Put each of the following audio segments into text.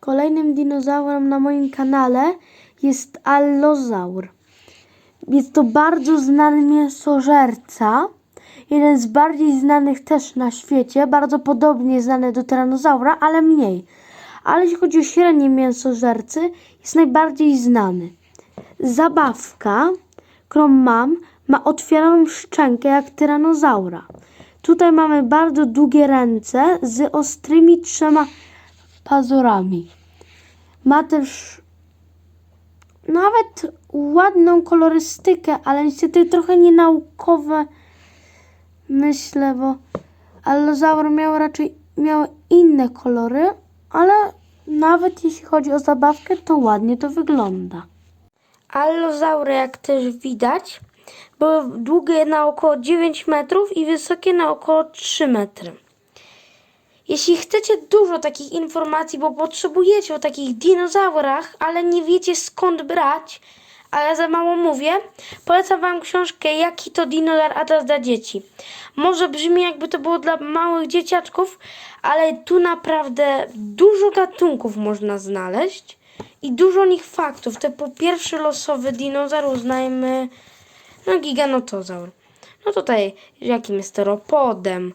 Kolejnym dinozaurem na moim kanale jest allozaur. Jest to bardzo znany mięsożerca. Jeden z bardziej znanych też na świecie. Bardzo podobnie znany do tyranozaura, ale mniej. Ale jeśli chodzi o średnie mięsożercy, jest najbardziej znany. Zabawka, którą mam, ma otwieraną szczękę jak tyranozaura. Tutaj mamy bardzo długie ręce z ostrymi trzema pazurami. Ma też nawet ładną kolorystykę, ale niestety trochę nienaukowe myślę, bo allozaur miał raczej miał inne kolory, ale nawet jeśli chodzi o zabawkę, to ładnie to wygląda. Allozaury, jak też widać, były długie na około 9 metrów i wysokie na około 3 metry. Jeśli chcecie dużo takich informacji, bo potrzebujecie o takich dinozaurach, ale nie wiecie skąd brać, a ja za mało mówię, polecam Wam książkę Jaki to dinozaur atlas dla dzieci. Może brzmi jakby to było dla małych dzieciaczków, ale tu naprawdę dużo gatunków można znaleźć i dużo nich faktów. Typu pierwszy losowy dinozaur uznajmy, no giganotozaur. No tutaj jakim jest teropodem,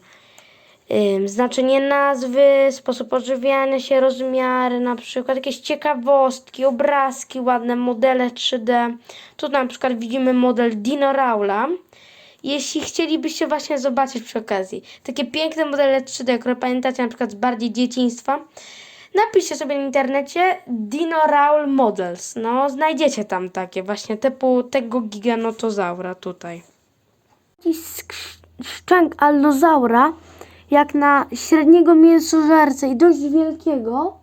znaczenie nazwy, sposób odżywiania się, rozmiary, na przykład jakieś ciekawostki, obrazki, ładne modele 3D. Tu na przykład widzimy model Dinoraula. Jeśli chcielibyście właśnie zobaczyć przy okazji takie piękne modele 3D, które pamiętacie na przykład z bardziej dzieciństwa, napiszcie sobie na internecie Dinoraul Models. No, znajdziecie tam takie właśnie typu tego giganotozaura tutaj szczęk allozaura, jak na średniego mięsożercę i dość wielkiego,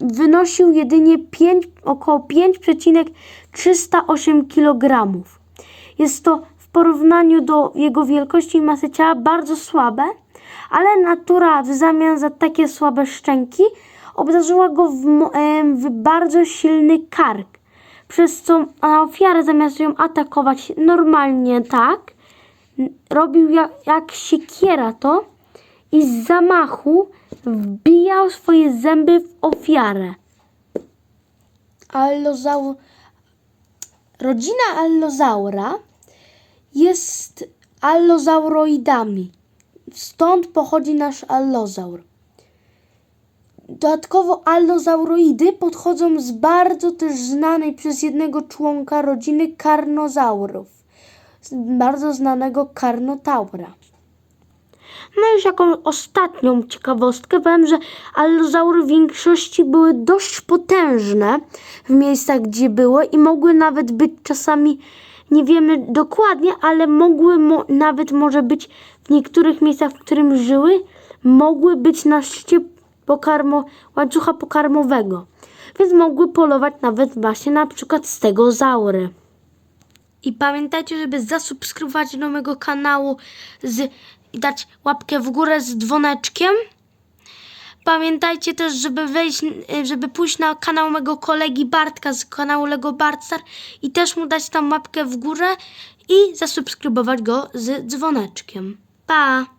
wynosił jedynie 5, około 5,308 kg. Jest to w porównaniu do jego wielkości i masy ciała bardzo słabe, ale natura w zamian za takie słabe szczęki obdarzyła go w, w bardzo silny kark, przez co na ofiarę zamiast ją atakować normalnie tak, robił jak, jak siekiera to i z zamachu wbijał swoje zęby w ofiarę. Allozau... Rodzina allozaura jest allozauroidami. Stąd pochodzi nasz allozaur. Dodatkowo allozauroidy podchodzą z bardzo też znanej przez jednego członka rodziny karnozaurów bardzo znanego Karnotaura. No już jaką ostatnią ciekawostkę powiem, że allozaury w większości były dość potężne w miejscach, gdzie były i mogły nawet być czasami, nie wiemy dokładnie, ale mogły mo- nawet może być w niektórych miejscach, w którym żyły, mogły być na szczycie pokarmo, łańcucha pokarmowego. Więc mogły polować nawet właśnie na przykład stegozaury. I pamiętajcie, żeby zasubskrybować do mojego kanału z, i dać łapkę w górę z dzwoneczkiem. Pamiętajcie też, żeby wejść, y, żeby pójść na kanał mojego kolegi Bartka z kanału Lego Bartstar i też mu dać tam łapkę w górę i zasubskrybować go z dzwoneczkiem. Pa!